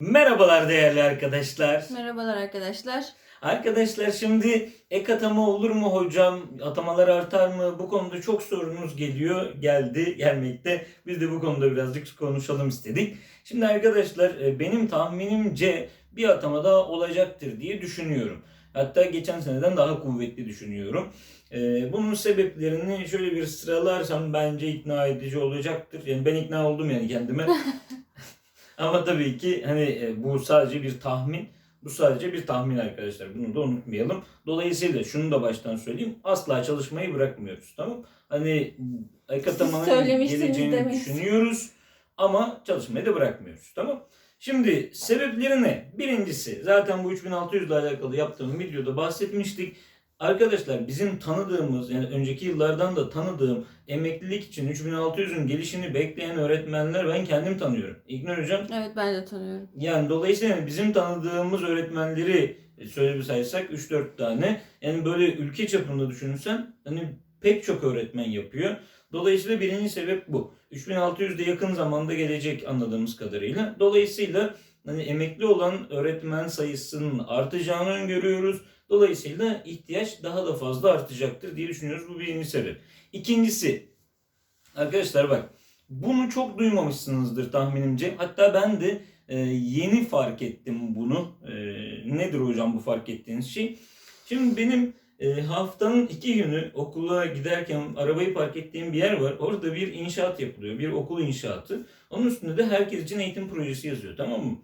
Merhabalar değerli arkadaşlar. Merhabalar arkadaşlar. Arkadaşlar şimdi ek atama olur mu hocam? Atamalar artar mı? Bu konuda çok sorunuz geliyor, geldi, gelmekte. Biz de bu konuda birazcık konuşalım istedik. Şimdi arkadaşlar e, benim tahminimce bir atama daha olacaktır diye düşünüyorum. Hatta geçen seneden daha kuvvetli düşünüyorum. E, Bunun sebeplerini şöyle bir sıralarsam bence ikna edici olacaktır. Yani ben ikna oldum yani kendime. Ama tabii ki hani e, bu sadece bir tahmin. Bu sadece bir tahmin arkadaşlar. Bunu da unutmayalım. Dolayısıyla şunu da baştan söyleyeyim. Asla çalışmayı bırakmıyoruz. Tamam? Hani ek atamanın söylemiştiniz geleceğini demek. düşünüyoruz. Ama çalışmayı da bırakmıyoruz. Tamam? Şimdi sebepleri ne? Birincisi zaten bu 3600 ile alakalı yaptığım videoda bahsetmiştik. Arkadaşlar bizim tanıdığımız yani önceki yıllardan da tanıdığım emeklilik için 3600'ün gelişini bekleyen öğretmenler ben kendim tanıyorum. İlknur Hocam Evet ben de tanıyorum. yani dolayısıyla bizim tanıdığımız öğretmenleri şöyle bir saysak 3-4 tane. Yani böyle ülke çapında düşünürsen hani pek çok öğretmen yapıyor. Dolayısıyla birinci sebep bu. 3600 de yakın zamanda gelecek anladığımız kadarıyla. Dolayısıyla hani emekli olan öğretmen sayısının artacağını öngörüyoruz. Dolayısıyla ihtiyaç daha da fazla artacaktır diye düşünüyoruz. Bu birinci sebep. İkincisi arkadaşlar bak bunu çok duymamışsınızdır tahminimce. Hatta ben de e, yeni fark ettim bunu. E, nedir hocam bu fark ettiğiniz şey? Şimdi benim e, haftanın iki günü okula giderken arabayı park ettiğim bir yer var. Orada bir inşaat yapılıyor. Bir okul inşaatı. Onun üstünde de herkes için eğitim projesi yazıyor. Tamam mı?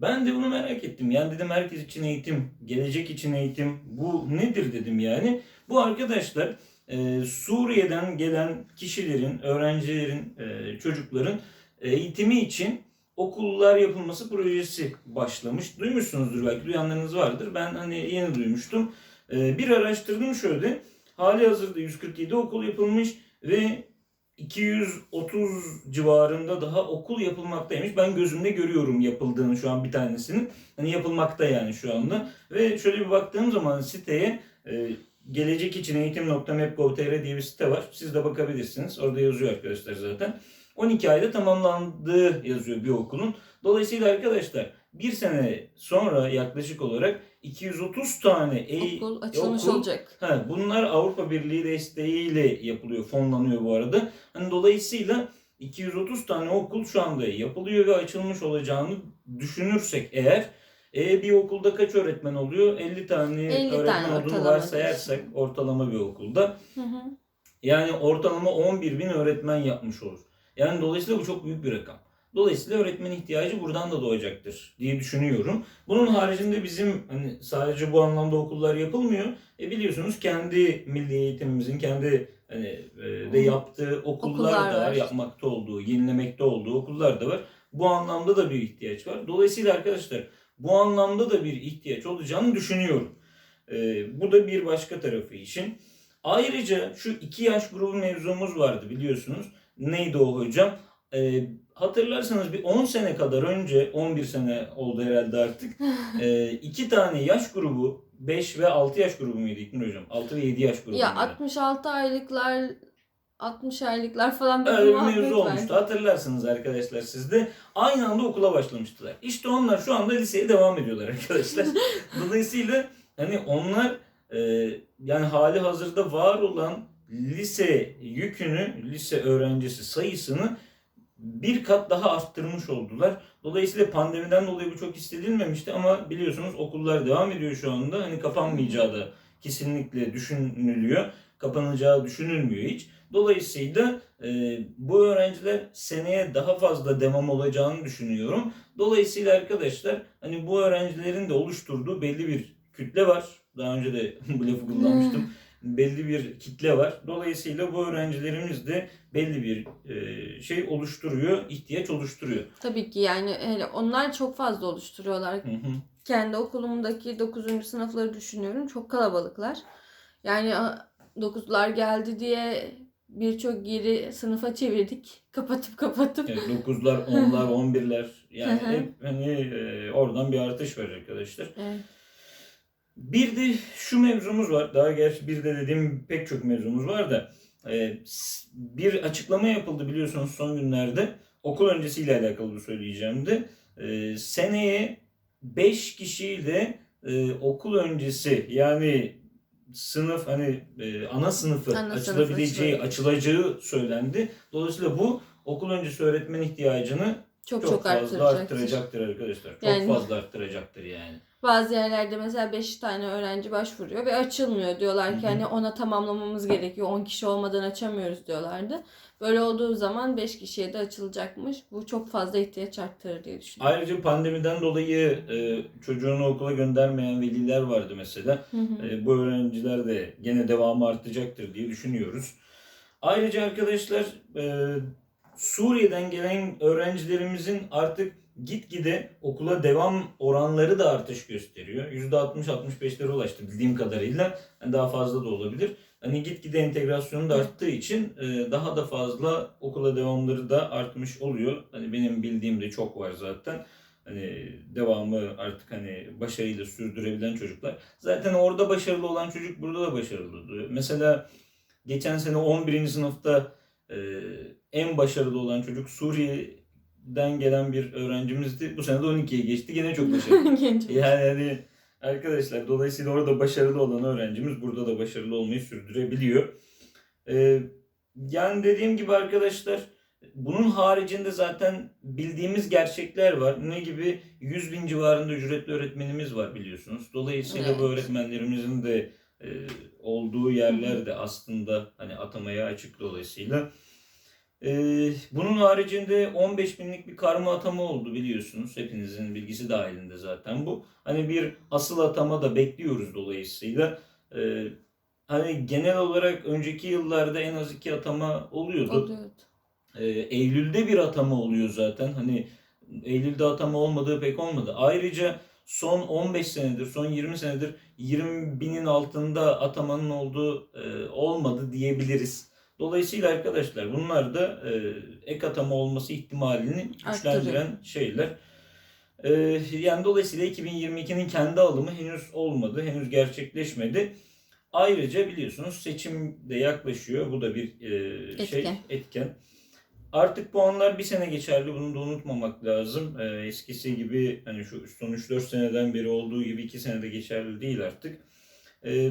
Ben de bunu merak ettim. Yani dedim herkes için eğitim, gelecek için eğitim. Bu nedir dedim yani. Bu arkadaşlar e, Suriye'den gelen kişilerin, öğrencilerin, e, çocukların eğitimi için okullar yapılması projesi başlamış. Duymuşsunuzdur belki, duyanlarınız vardır. Ben hani yeni duymuştum. E, bir araştırdım şöyle. Hali hazırda 147 okul yapılmış ve 230 civarında daha okul yapılmaktaymış. Ben gözümde görüyorum yapıldığını şu an bir tanesinin. Hani yapılmakta yani şu anda. Ve şöyle bir baktığım zaman siteye e, gelecek için eğitim.map.gov.tr diye bir site var. Siz de bakabilirsiniz. Orada yazıyor arkadaşlar zaten. 12 ayda tamamlandığı yazıyor bir okulun. Dolayısıyla arkadaşlar bir sene sonra yaklaşık olarak 230 tane eğ- Okul açılmış okul- olacak. Ha, bunlar Avrupa Birliği desteğiyle yapılıyor, fonlanıyor bu arada. Hani dolayısıyla 230 tane okul şu anda yapılıyor ve açılmış olacağını düşünürsek eğer e, bir okulda kaç öğretmen oluyor? 50 tane 50 öğretmen tane olduğunu varsayarsak ortalama bir okulda. Hı hı. Yani ortalama 11 bin öğretmen yapmış olur. Yani dolayısıyla bu çok büyük bir rakam. Dolayısıyla öğretmen ihtiyacı buradan da doğacaktır diye düşünüyorum. Bunun haricinde bizim hani sadece bu anlamda okullar yapılmıyor. E biliyorsunuz kendi milli eğitimimizin kendi hani e, de yaptığı okullar, Okullar da var, yapmakta olduğu, yenilemekte olduğu okullar da var. Bu anlamda da bir ihtiyaç var. Dolayısıyla arkadaşlar bu anlamda da bir ihtiyaç olacağını düşünüyorum. E, bu da bir başka tarafı işin. Ayrıca şu iki yaş grubu mevzumuz vardı biliyorsunuz. Neydi o hocam? Ee, hatırlarsanız bir 10 sene kadar önce, 11 sene oldu herhalde artık. e, iki tane yaş grubu, 5 ve 6 yaş grubu muydu İlknur hocam? 6 ve 7 yaş grubu Ya muydu? 66 aylıklar 60 aylıklar falan bir Öyle bir mevzu var. olmuştu. Hatırlarsınız arkadaşlar siz de. Aynı anda okula başlamıştılar. İşte onlar şu anda liseye devam ediyorlar arkadaşlar. Dolayısıyla hani onlar e, yani hali hazırda var olan lise yükünü, lise öğrencisi sayısını bir kat daha arttırmış oldular. Dolayısıyla pandemiden dolayı bu çok hissedilmemişti ama biliyorsunuz okullar devam ediyor şu anda. Hani kapanmayacağı da kesinlikle düşünülüyor. Kapanacağı düşünülmüyor hiç. Dolayısıyla e, bu öğrenciler seneye daha fazla devam olacağını düşünüyorum. Dolayısıyla arkadaşlar hani bu öğrencilerin de oluşturduğu belli bir kütle var. Daha önce de bu lafı kullanmıştım. Belli bir kitle var. Dolayısıyla bu öğrencilerimiz de belli bir e, şey oluşturuyor, ihtiyaç oluşturuyor. Tabii ki yani hele onlar çok fazla oluşturuyorlar. Hı hı. Kendi okulumdaki 9. sınıfları düşünüyorum. Çok kalabalıklar. Yani 9'lar geldi diye birçok yeri sınıfa çevirdik. Kapatıp kapatıp. Evet, 9'lar, 10'lar, 11'ler yani hep hani e, oradan bir artış var arkadaşlar. Evet. Bir de şu mevzumuz var. Daha gerçi bir de dediğim pek çok mevzumuz var da e, bir açıklama yapıldı biliyorsunuz son günlerde. Okul öncesiyle alakalı bu söyleyeceğim de. e, seneye 5 kişiyle e, okul öncesi yani sınıf hani ana sınıfı Ana açılabileceği, açılabilir. açılacağı söylendi. Dolayısıyla bu okul öncesi öğretmen ihtiyacını Çok çok, çok, fazla arttıracaktır. arttıracaktır arkadaşlar. Çok Yani- fazla arttıracaktır yani. Bazı yerlerde mesela 5 tane öğrenci başvuruyor ve açılmıyor. Diyorlar ki hani ona tamamlamamız gerekiyor. 10 kişi olmadan açamıyoruz diyorlardı. Böyle olduğu zaman 5 kişiye de açılacakmış. Bu çok fazla ihtiyaç arttırır diye düşünüyorum. Ayrıca pandemiden dolayı e, çocuğunu okula göndermeyen veliler vardı mesela. Hı hı. E, bu öğrenciler de gene devamı artacaktır diye düşünüyoruz. Ayrıca arkadaşlar e, Suriye'den gelen öğrencilerimizin artık gitgide okula devam oranları da artış gösteriyor. %60-65'lere ulaştı bildiğim kadarıyla. Yani daha fazla da olabilir. Hani gitgide entegrasyonu da arttığı için e, daha da fazla okula devamları da artmış oluyor. Hani benim bildiğim de çok var zaten. Hani devamı artık hani başarıyla sürdürebilen çocuklar. Zaten orada başarılı olan çocuk burada da başarılı. Mesela geçen sene 11. sınıfta e, en başarılı olan çocuk Suriye'den gelen bir öğrencimizdi. Bu sene de 12'ye geçti. Gene çok başarılı. Genç. yani hani arkadaşlar dolayısıyla orada başarılı olan öğrencimiz burada da başarılı olmayı sürdürebiliyor. E, yani dediğim gibi arkadaşlar bunun haricinde zaten bildiğimiz gerçekler var. Ne gibi? 100 bin civarında ücretli öğretmenimiz var biliyorsunuz. Dolayısıyla bu Evet. öğretmenlerimizin de e, olduğu yerler de aslında hani atamaya açık dolayısıyla. E, bunun haricinde 15 binlik bir karma atama oldu biliyorsunuz. Hepinizin bilgisi dahilinde zaten bu. Hani bir asıl atama da bekliyoruz dolayısıyla. E, hani genel olarak önceki yıllarda en az iki atama oluyordu. Oluyordu. Ee, Eylül'de bir atama oluyor zaten. Hani Eylül'de atama olmadığı pek olmadı. Ayrıca son 15 senedir, son 20 senedir 20 binin altında atamanın olduğu e, olmadı diyebiliriz. Dolayısıyla arkadaşlar bunlar da e, ek atama olması ihtimalini güçlendiren şeyler. E, yani dolayısıyla 2022'nin kendi alımı henüz olmadı, henüz gerçekleşmedi. Ayrıca biliyorsunuz seçim de yaklaşıyor. Bu da bir e, şey Etken. etken. Artık puanlar bir sene geçerli. Bunu da unutmamak lazım. Ee, eskisi gibi hani şu son 3-4 seneden beri olduğu gibi 2 senede geçerli değil artık. Ee,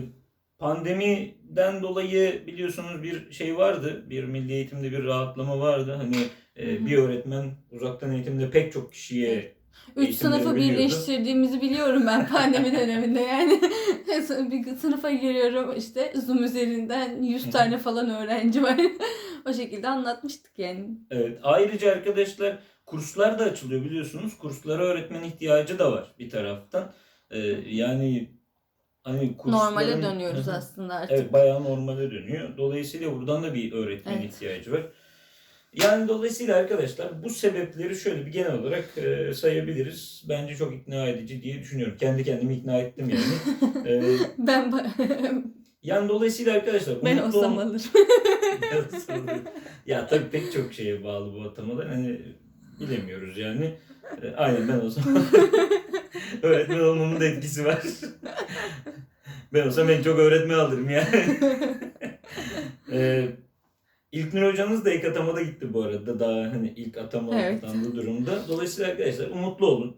pandemiden dolayı biliyorsunuz bir şey vardı. Bir milli eğitimde bir rahatlama vardı. Hani e, bir öğretmen uzaktan eğitimde pek çok kişiye Üç sınıfı birleştirdiğimizi biliyorum ben pandemi döneminde yani. bir sınıfa giriyorum işte Zoom üzerinden 100 tane falan öğrenci var. o şekilde anlatmıştık yani. Evet. Ayrıca arkadaşlar kurslar da açılıyor biliyorsunuz. Kurslara öğretmen ihtiyacı da var bir taraftan. Ee, yani hani kursların... Normale dönüyoruz aslında artık. Evet bayağı normale dönüyor. Dolayısıyla buradan da bir öğretmen Evet. ihtiyacı var. Yani dolayısıyla arkadaşlar bu sebepleri şöyle bir genel olarak e, sayabiliriz. Bence çok ikna edici diye düşünüyorum. Kendi kendimi ikna ettim yani. E, Ben yani dolayısıyla arkadaşlar ben umutlu olsam ol- alırım. ya tabii pek çok şeye bağlı bu atamalar. Hani bilemiyoruz yani. E, aynen ben olsam. öğretmen olmamın da etkisi var. Ben olsam en çok öğretmen alırım yani. e, İlknur hocanız da ilk atamada gitti bu arada. Daha hani ilk atama Evet. atlandığı durumda. Dolayısıyla arkadaşlar umutlu olun.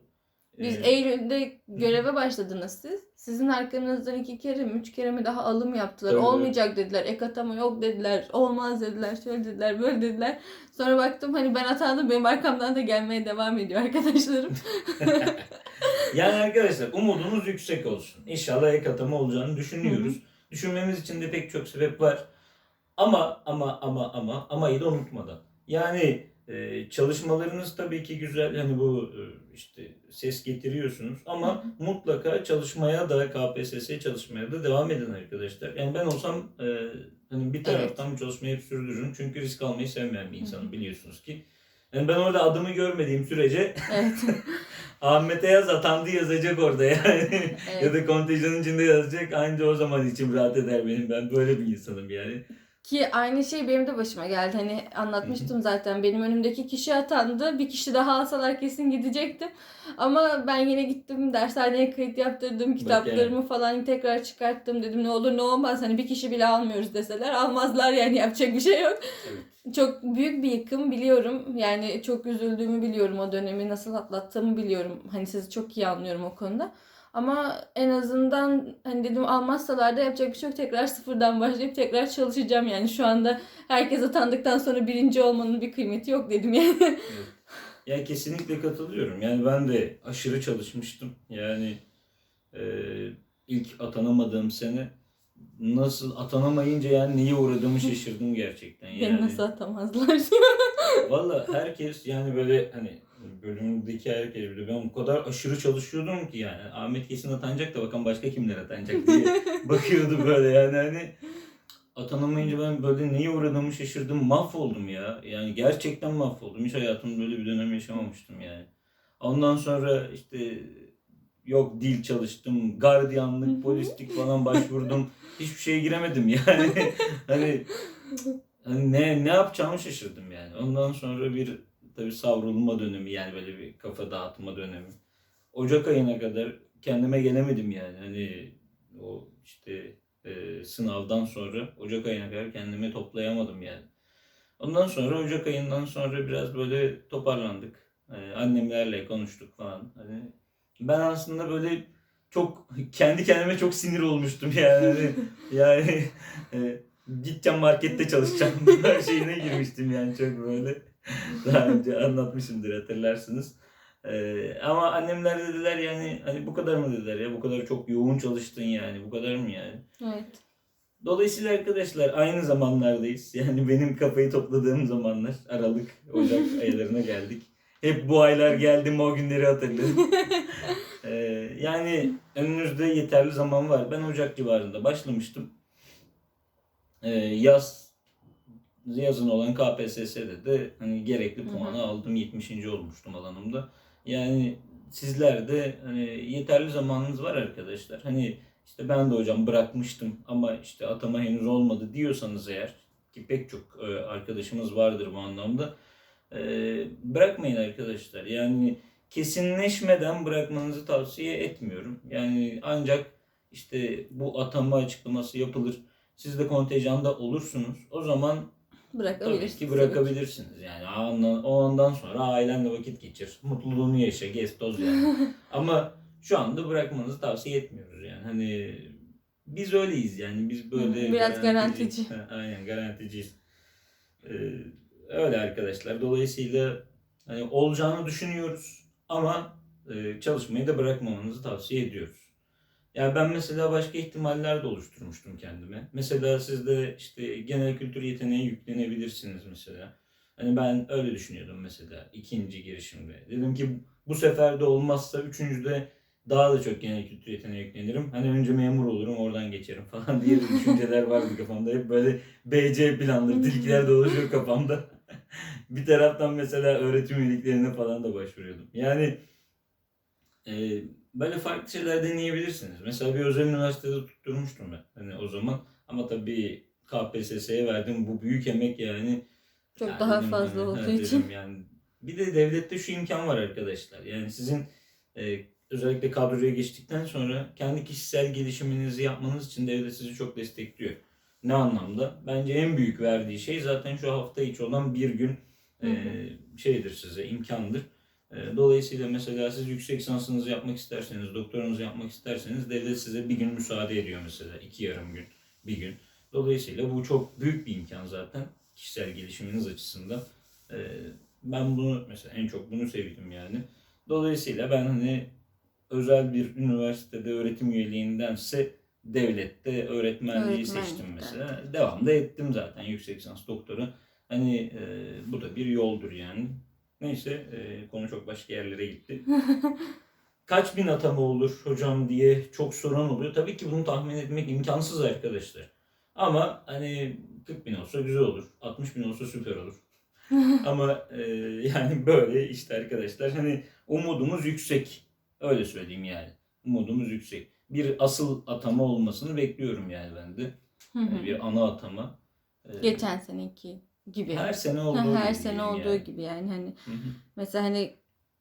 Biz E, Eylül'de göreve başladınız siz. Sizin arkanızdan iki kere mi, üç kere mi daha alım yaptılar. Tabii, Olmayacak dediler. Ek atama yok dediler. Olmaz dediler. Şöyle dediler, böyle dediler. Sonra baktım hani ben atandım. Benim arkamdan da gelmeye devam ediyor arkadaşlarım. Yani arkadaşlar umudunuz yüksek olsun. İnşallah ek atama olacağını düşünüyoruz. Düşünmemiz için de pek çok sebep var. Ama ama ama ama amayı da unutmadan. Yani e, çalışmalarınız tabii ki güzel. Hani bu e, işte ses getiriyorsunuz ama mutlaka çalışmaya da KPSS çalışmaya da devam edin arkadaşlar. Yani ben olsam e, hani bir taraftan bu çalışmayı hep sürdürürüm. Çünkü risk almayı sevmeyen bir insanım biliyorsunuz ki. Yani ben orada adımı görmediğim sürece evet. Ahmet'e yaz atandı yazacak orada yani. Evet. ya da kontenjanın içinde yazacak. Anca o zaman içim rahat eder benim. Ben böyle bir insanım yani. Ki aynı şey benim de başıma geldi. Hani anlatmıştım zaten. Benim önümdeki kişi atandı. Bir kişi daha alsalar kesin gidecektim. Ama ben yine gittim dershaneye kayıt yaptırdım. Kitaplarımı falan tekrar çıkarttım. Dedim ne olur ne olmaz. Hani bir kişi bile almıyoruz deseler almazlar yani yapacak bir şey yok. Evet. Çok büyük bir yıkım biliyorum. Yani çok üzüldüğümü biliyorum o dönemi nasıl atlattığımı biliyorum. Hani sizi çok iyi anlıyorum o konuda. Ama en azından hani dedim almazsalar da yapacak bir şey yok. Tekrar sıfırdan başlayıp tekrar çalışacağım yani. Şu anda herkes atandıktan sonra birinci olmanın bir kıymeti yok dedim yani. Ya kesinlikle katılıyorum. Yani ben de aşırı çalışmıştım. Yani e, ilk atanamadığım sene nasıl atanamayınca yani neye uğradığımı şaşırdım gerçekten. Yani. Beni nasıl atamazlar? Valla herkes yani böyle hani bölümdeki herkes bile ben o kadar aşırı çalışıyordum ki yani Ahmet kesin atanacak da bakalım başka kimler atanacak diye bakıyordu böyle yani hani atanamayınca ben böyle neye uğradığımı şaşırdım mahvoldum ya yani gerçekten mahvoldum hiç hayatımda böyle bir dönem yaşamamıştım yani ondan sonra işte yok dil çalıştım gardiyanlık polislik falan başvurdum hiçbir şeye giremedim yani hani Hani ne ne yapacağımı şaşırdım yani. Ondan sonra bir tabii savrulma dönemi yani böyle bir kafa dağıtma dönemi. Ocak ayına kadar kendime gelemedim yani. Hani o işte e, sınavdan sonra Ocak ayına kadar kendimi toplayamadım yani. Ondan sonra Ocak ayından sonra biraz böyle toparlandık. E, annemlerle konuştuk falan. Hani ben aslında böyle çok kendi kendime çok sinir olmuştum yani. Hani, yani e, gideceğim markette çalışacağım şeyine girmiştim yani çok böyle. Daha önce anlatmışımdır hatırlarsınız. Ee, ama annemler dediler yani hani bu kadar mı dediler ya bu kadar çok yoğun çalıştın yani bu kadar mı yani. evet. Dolayısıyla arkadaşlar aynı zamanlardayız. Yani benim kafayı topladığım zamanlar Aralık, Ocak aylarına geldik. Hep bu aylar geldim o günleri hatırladım. Ee, yani önünüzde yeterli zaman var. Ben Ocak civarında başlamıştım. Ee, yaz yazın olan KPSS'de de hani gerekli puanı aldım. 70. olmuştum alanımda. Yani sizler de hani yeterli zamanınız var arkadaşlar. Hani işte ben de hocam bırakmıştım ama işte atama henüz olmadı diyorsanız eğer ki pek çok e, arkadaşımız vardır bu anlamda. E, bırakmayın arkadaşlar. Yani kesinleşmeden bırakmanızı tavsiye etmiyorum. Yani ancak işte bu atama açıklaması yapılır. Siz de kontenjanda olursunuz. O zaman tabii Bırakabilirsiniz. ki bırakabilirsiniz. Yani andan, o andan sonra ailenle vakit geçir. Mutluluğunu yaşa, gez toz yani. Ama şu anda bırakmanızı tavsiye etmiyoruz yani. Hani biz öyleyiz yani. Biz böyle biraz garantici. Ha, Aynen garanticiyiz. Ee, öyle arkadaşlar. Dolayısıyla hani olacağını düşünüyoruz ama e, çalışmayı da bırakmamanızı tavsiye ediyoruz. Yani ben mesela başka ihtimaller de oluşturmuştum kendime. Mesela siz de işte genel kültür yeteneği yüklenebilirsiniz mesela. Hani ben öyle düşünüyordum mesela ikinci girişimde. Dedim ki bu sefer de olmazsa üçüncüde daha da çok genel kültür yeteneği yüklenirim. Hani önce memur olurum oradan geçerim falan diye düşünceler vardı kafamda. Hep böyle BC planları, tilkiler dolaşıyor kafamda. bir taraftan mesela öğretim üyeliklerine falan da başvuruyordum. Yani e, böyle farklı şeyler deneyebilirsiniz. Mesela bir özel üniversitede tutturmuştum ben hani o zaman. Ama tabii KPSS'ye verdim bu büyük emek yani. Çok Yani daha fazla hani, olduğu için. Yani bir de devlette şu imkan var arkadaşlar. Yani sizin e, özellikle kadroya geçtikten sonra kendi kişisel gelişiminizi yapmanız için devlet sizi çok destekliyor. Ne anlamda? Bence en büyük verdiği şey zaten şu hafta içi olan bir gün e, şeydir size, imkandır. E, Dolayısıyla mesela siz yüksek lisansınızı yapmak isterseniz, doktoranızı yapmak isterseniz devlet size bir gün müsaade ediyor mesela. iki yarım gün, bir gün. Dolayısıyla bu çok büyük bir imkan zaten kişisel gelişiminiz açısından. E, Ben bunu mesela en çok bunu sevdim yani. Dolayısıyla ben hani özel bir üniversitede öğretim üyeliğindense devlette öğretmenliği Öğretmenlikten. seçtim mesela. Devam da ettim zaten yüksek lisans doktora. Hani e, bu da bir yoldur yani. Neyse e, konu çok başka yerlere gitti. Kaç bin atama olur hocam diye çok soran oluyor. Tabii ki bunu tahmin etmek imkansız arkadaşlar. Ama hani 40 bin olsa güzel olur. 60 bin olsa süper olur. Ama e, yani böyle işte arkadaşlar hani umudumuz yüksek. Öyle söyleyeyim yani. Umudumuz yüksek. Bir asıl atama olmasını bekliyorum yani ben de. Hı Yani bir ana atama. E, Geçen seneki gibi. her sene olduğu Ha, her gibi sene olduğu yani. gibi yani hani Hı hı. mesela hani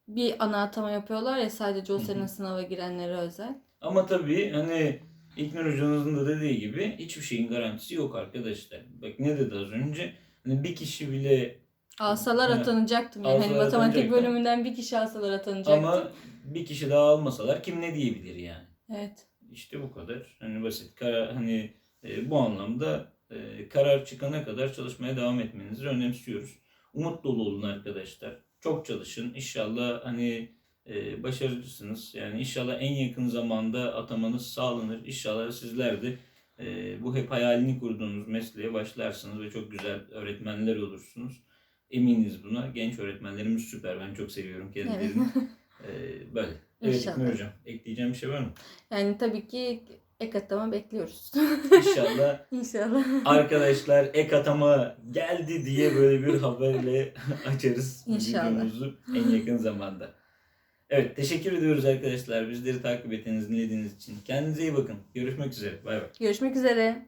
bir ana atama yapıyorlar ya sadece o sene sınava girenlere özel. Ama tabii hani İlknur hocanızın da dediği gibi hiçbir şeyin garantisi yok arkadaşlar. Bak ne dedi az önce? Hani bir kişi bile Alsalar Evet. atanacaktım. Yani hani Alsalar matematik atanacaktın. bölümünden bir kişi alsalar atanacaktım. ama bir kişi daha almasalar kim ne diyebilir yani. Evet. İşte bu kadar. Hani basit. Hani e, bu anlamda e, karar çıkana kadar çalışmaya devam etmenizi önemsiyoruz. Umut dolu olun arkadaşlar. Çok çalışın. İnşallah hani e, başarıcısınız. Yani inşallah en yakın zamanda atamanız sağlanır. İnşallah sizler de e, bu hep hayalini kurduğunuz mesleğe başlarsınız ve çok güzel öğretmenler olursunuz. Eminiz buna. Genç öğretmenlerimiz süper. Ben çok seviyorum kendilerini. E, böyle. Evet İnşallah. Hocam. Ekleyeceğim bir şey var mı? Yani tabii ki ek atama bekliyoruz. İnşallah İnşallah. arkadaşlar ek atama geldi diye böyle bir haberle açarız İnşallah. videomuzu en yakın zamanda. Evet teşekkür ediyoruz arkadaşlar bizleri takip ettiğiniz, dinlediğiniz için. Kendinize iyi bakın. Görüşmek üzere. Bay bay. Görüşmek üzere.